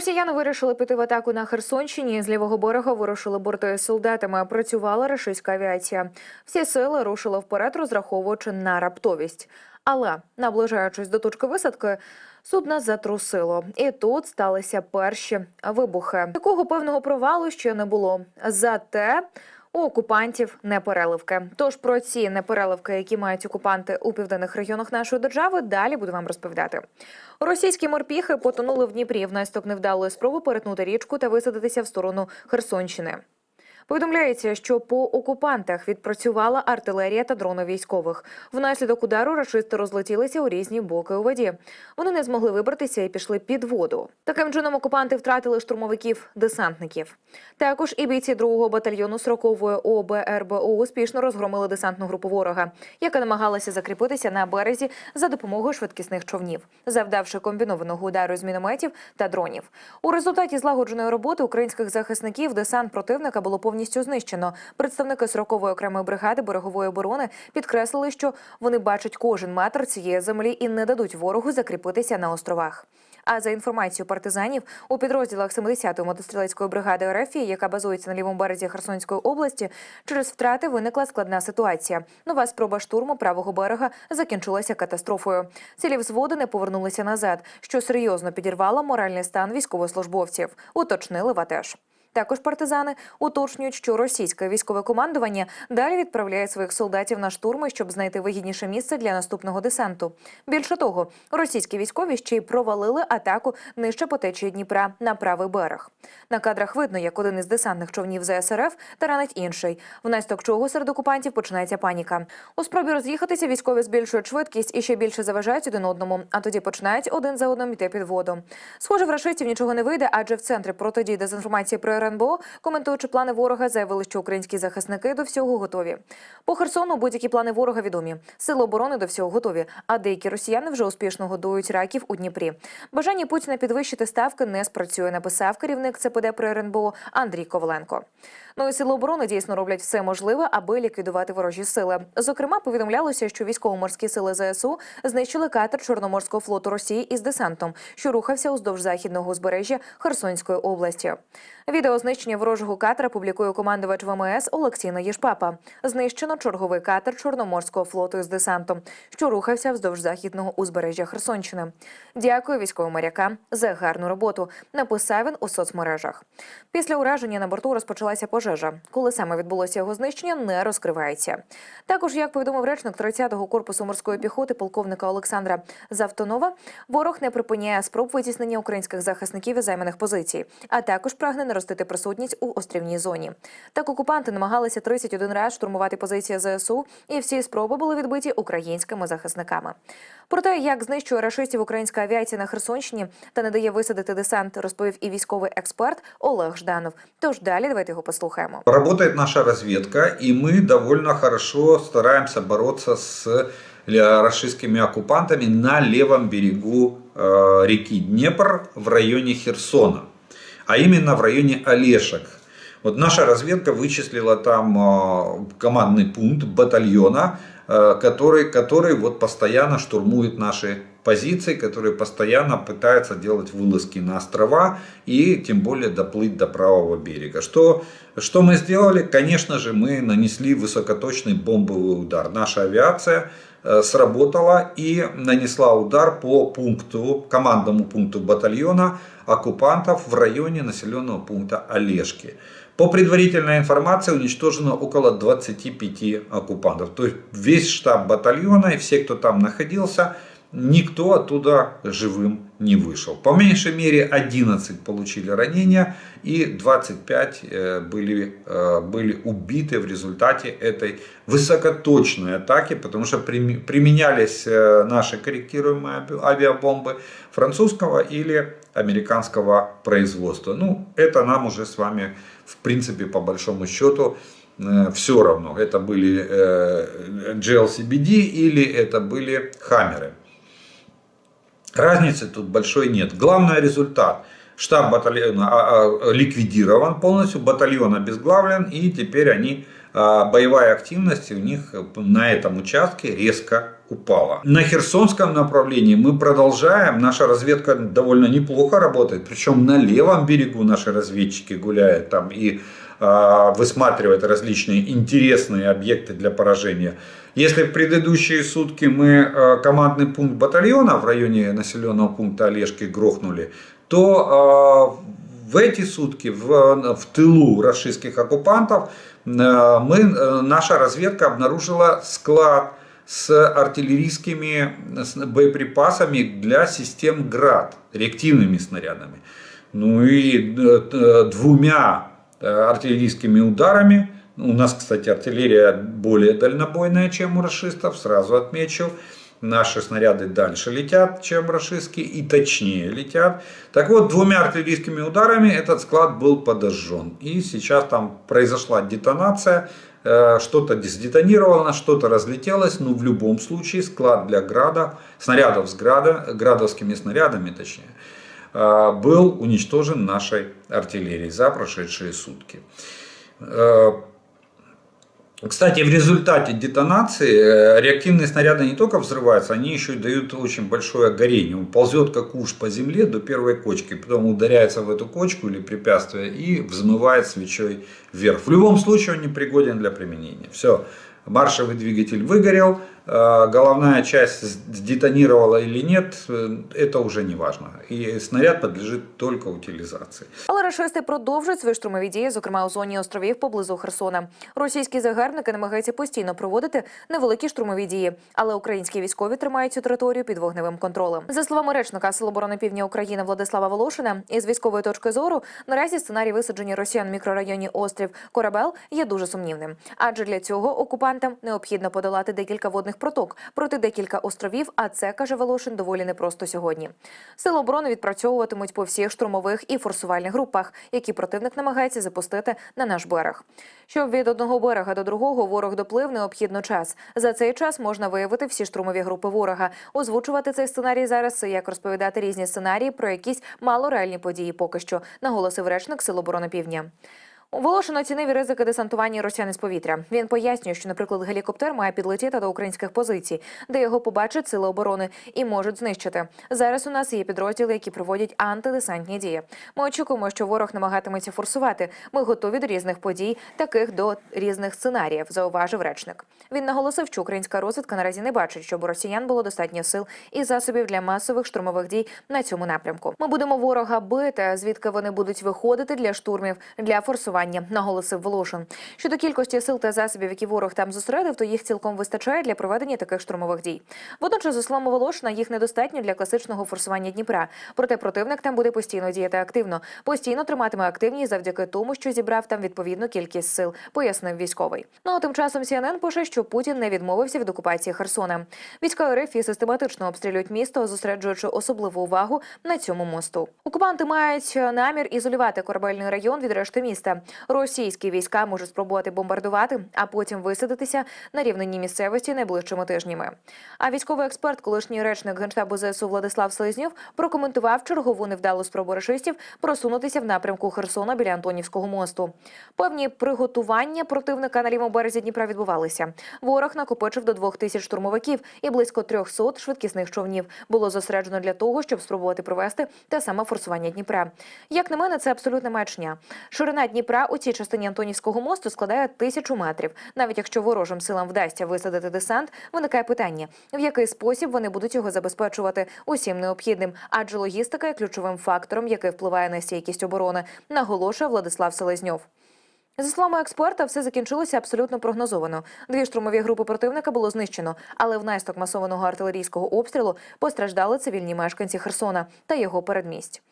Росіяни вирішили піти в атаку на Херсонщині. З лівого берега вирушили борти з солдатами. Працювала рашистська авіація. Всі сили рушили вперед, розраховуючи на раптовість. Але наближаючись до точки висадки, судна затрусило, і тут сталися перші вибухи. Такого певного провалу ще не було. Зате у окупантів непереливки. Тож про ці непереливки, які мають окупанти у південних регіонах нашої держави, далі буду вам розповідати. Російські морпіхи потонули в Дніпрі внаслідок невдалої спроби перетнути річку та висадитися в сторону Херсонщини. Повідомляється, що по окупантах відпрацювала артилерія та дрони військових. Внаслідок удару рашисти розлетілися у різні боки у воді. Вони не змогли вибратися і пішли під воду. Таким чином окупанти втратили штурмовиків десантників. Також і бійці 2-го батальйону 40-ї ОБРБУ успішно розгромили десантну групу ворога, яка намагалася закріпитися на березі за допомогою швидкісних човнів, завдавши комбінованого удару з мінометів та дронів. У результаті злагодженої роботи українських захисників десант противника було повністю знищено. Представники 40-ї окремої бригади берегової оборони підкреслили, що вони бачать кожен метр цієї землі і не дадуть ворогу закріпитися на островах. А за інформацією партизанів, у підрозділах 70-ї мотострілецької бригади РФ, яка базується на лівому березі Херсонської області, через втрати виникла складна ситуація. Нова спроба штурму правого берега закінчилася катастрофою. Цілі взводи не повернулися назад, що серйозно підірвало моральний стан військовослужбовців. Уточнили ВАТЕШ. Також партизани уточнюють, що російське військове командування далі відправляє своїх солдатів на штурми, щоб знайти вигідніше місце для наступного десанту. Більше того, російські військові ще й провалили атаку нижче по течії Дніпра на правий берег. На кадрах видно, як один із десантних човнів ЗСРФ таранить інший, внаслідок чого серед окупантів починається паніка. У спробі роз'їхатися військові збільшують швидкість і ще більше заважають один одному, а тоді починають один за одним йти під воду. Схоже, в рашистів нічого не вийде, адже в центрі протидії дезінформації про РНБО, коментуючи плани ворога, заявили, що українські захисники до всього готові. По Херсону будь-які плани ворога відомі. Сили оборони до всього готові. А деякі росіяни вже успішно годують раків у Дніпрі. Бажання Путіна підвищити ставки не спрацює. Написав керівник ЦПД при РНБО Андрій Коваленко. Ну і сили оборони дійсно роблять все можливе, аби ліквідувати ворожі сили. Зокрема, повідомлялося, що військово-морські сили ЗСУ знищили катер Чорноморського флоту Росії із десантом, що рухався уздовж західного узбережжя Херсонської області. Відео знищення ворожого катера публікує командувач ВМС Олексій Наєшпапа. Знищено черговий катер Чорноморського флоту із десантом, що рухався вздовж західного узбережжя Херсонщини. Дякую військовим морякам за гарну роботу. Написав він у соцмережах. Після ураження на борту розпочалася пожежа. Коли саме відбулося його знищення, не розкривається. Також, як повідомив речник 30-го корпусу морської піхоти полковника Олександра Завтонова, ворог не припиняє спроб витіснення українських захисників із займаних позицій, а також прагне наростити присутність у острівній зоні. Так окупанти намагалися 31 раз штурмувати позиції ЗСУ, і всі спроби були відбиті українськими захисниками. Про те, як знищує рашистів українська авіація на Херсонщині та не дає висадити десант, розповів і військовий експерт Олег Жданов. Тож далі давайте його послухаємо. Работает наша разведка, и мы довольно хорошо стараемся бороться с э, российскими оккупантами на левом берегу э, реки Днепр в районе Херсона, А именно в районе Олешек. Вот наша разведка вычислила там э, командный пункт батальона, э, который, который вот постоянно штурмует наши позиции, который постоянно пытается делать вылазки на острова и тем более доплыть до правого берега. Что, что мы сделали? Конечно же, мы нанесли высокоточный бомбовый удар. Наша авиация сработала и нанесла удар по пункту, командному пункту батальона оккупантов в районе населенного пункта Олешки. По предварительной информации уничтожено около 25 оккупантов. То есть весь штаб батальона и все, кто там находился, никто оттуда живым не вышел. По меньшей мере 11 получили ранения и 25 э, были, э, были убиты в результате этой высокоточной атаки, потому что применялись э, наши корректируемые ави- авиабомбы французского или американского производства. Ну, это нам уже с вами, в принципе, по большому счету, все равно. Это были GLCBD или это были хаммеры. Разницы тут большой нет. Главный результат. Штаб батальона а, а, ликвидирован полностью, батальон обезглавлен, и теперь они, а, боевая активность у них на этом участке резко упала. На Херсонском направлении мы продолжаем, наша разведка довольно неплохо работает, причем на левом берегу наши разведчики гуляют там и а, высматривают различные интересные объекты для поражения. Если в предыдущие сутки мы а, командный пункт батальона в районе населенного пункта Олежки грохнули, то а, в эти сутки в, в тылу российских оккупантов мы, наша разведка обнаружила склад с артиллерийскими боеприпасами для систем ГРАД, реактивными снарядами. Ну и э, э, двумя артиллерийскими ударами, у нас, кстати, артиллерия более дальнобойная, чем у расистов, сразу отмечу, наши снаряды дальше летят, чем рашистские, и точнее летят. Так вот, двумя артиллерийскими ударами этот склад был подожжен. И сейчас там произошла детонация, э, что-то сдетонировано, что-то разлетелось, но в любом случае склад для града, снарядов с града, градовскими снарядами точнее, э, был уничтожен нашей артиллерией за прошедшие сутки. Э, Кстати, в результате детонации э, реактивные снаряды не только взрываются, они еще и дают очень большое горение. Он ползет как уж по земле до первой кочки, потом ударяется в эту кочку или препятствие и взмывает свечой вверх. В любом случае он не пригоден для применения. Все, маршевый двигатель выгорел, головная часть сдетонировала или нет, э, это уже не важно. И снаряд подлежит только утилизации. Але рашисти продовжують свої штурмові дії, зокрема у зоні островів поблизу Херсона. Російські загарбники намагаються постійно проводити невеликі штурмові дії, але українські військові тримають цю територію під вогневим контролем. За словами речника Сил оборони Півдня України Владислава Волошина, із військової точки зору наразі сценарій висадження росіян в мікрорайоні острів Корабел є дуже сумнівним, адже для цього окупантам необхідно подолати декілька водних проток проти декілька островів. А це каже Волошин доволі непросто сьогодні. Сили оборони відпрацьовуватимуть по всіх штурмових і форсувальних групах, які противник намагається запустити на наш берег. Щоб від одного берега до другого ворог доплив, необхідно час. За цей час можна виявити всі штурмові групи ворога, озвучувати цей сценарій зараз, як розповідати різні сценарії про якісь малореальні події. Поки що наголосив речник Сил оборони Півдня. Волошин оцінив ризики десантування росіян із повітря. Він пояснює, що, наприклад, гелікоптер має підлетіти до українських позицій, де його побачать сили оборони і можуть знищити. Зараз у нас є підрозділи, які проводять антидесантні дії. Ми очікуємо, що ворог намагатиметься форсувати. Ми готові до різних подій, таких до різних сценаріїв, зауважив речник. Він наголосив, що українська розвідка наразі не бачить, щоб у росіян було достатньо сил і засобів для масових штурмових дій на цьому напрямку. Ми будемо ворога бити, звідки вони будуть виходити для штурмів для форсування, наголосив Волошин. Щодо кількості сил та засобів, які ворог там зосередив, то їх цілком вистачає для проведення таких штурмових дій. Водночас, за словами Волошина, їх недостатньо для класичного форсування Дніпра. Проте противник там буде постійно діяти активно, постійно триматиме активність завдяки тому, що зібрав там відповідну кількість сил, пояснив військовий. Ну а тим часом CNN пише, що Путін не відмовився від окупації Херсона. Війська РФ систематично обстрілюють місто, зосереджуючи особливу увагу на цьому мосту. Окупанти мають намір ізолювати корабельний район від решти міста. Російські війська можуть спробувати бомбардувати, а потім висадитися на рівнині місцевості найближчими тижнями. А військовий експерт, колишній речник генштабу ЗСУ Владислав Селезньов, прокоментував чергову невдалу спробу рашистів просунутися в напрямку Херсона біля Антонівського мосту. Певні приготування противника на лівому березі Дніпра відбувалися. Ворог накопичив до двох тисяч штурмовиків і близько 300 швидкісних човнів було зосереджено для того, щоб спробувати провести те саме форсування Дніпра. Як на мене, це абсолютна маячня. Ширина Дніпра у цій частині Антонівського мосту складає тисячу метрів. Навіть якщо ворожим силам вдасться висадити десант, виникає питання, в який спосіб вони будуть його забезпечувати усім необхідним, адже логістика є ключовим фактором, який впливає на стійкість оборони, наголошує Владислав Селезньов. За словами експерта, все закінчилося абсолютно прогнозовано. Дві штурмові групи противника було знищено, але внаслідок масованого артилерійського обстрілу постраждали цивільні мешканці Херсона та його передмість.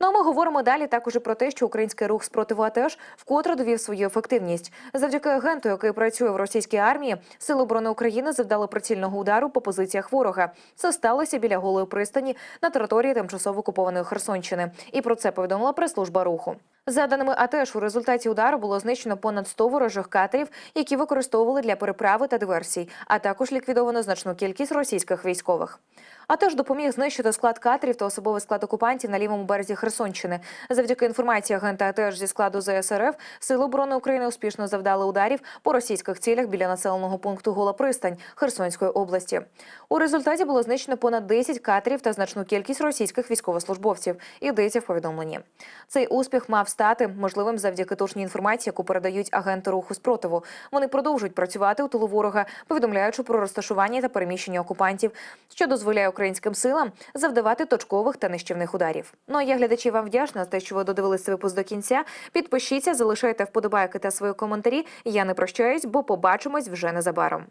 Ну а ми говоримо далі також і про те, що український рух спротиву АТЕШ вкотре довів свою ефективність. Завдяки агенту, який працює в російській армії, сили оборони України завдали прицільного удару по позиціях ворога. Це сталося біля голої пристані на території тимчасово окупованої Херсонщини. І про це повідомила прес-служба руху. За даними АТЕШ, у результаті удару було знищено понад 100 ворожих катерів, які використовували для переправи та диверсій, а також ліквідовано значну кількість російських військових. а теж допоміг знищити склад катерів та особовий склад окупантів на лівому березі Херсонщини. Завдяки інформації агента АТЕШ зі складу ЗСРФ Сили оборони України успішно завдали ударів по російських цілях біля населеного пункту Гола Пристань Херсонської області. У результаті було знищено понад 10 катерів та значну кількість російських військовослужбовців. Йдеться в повідомленні. Цей успіх мав стати можливим завдяки точній інформації, яку передають агенти руху спротиву. Вони продовжують працювати у тилу ворога, повідомляючи про розташування та переміщення окупантів, що дозволяє українським силам завдавати точкових та нищівних ударів. Ну а я глядачі вам вдячна за те, що ви додивилися випуск до кінця. Підпишіться, залишайте вподобайки та свої коментарі. Я не прощаюсь, бо побачимось вже незабаром.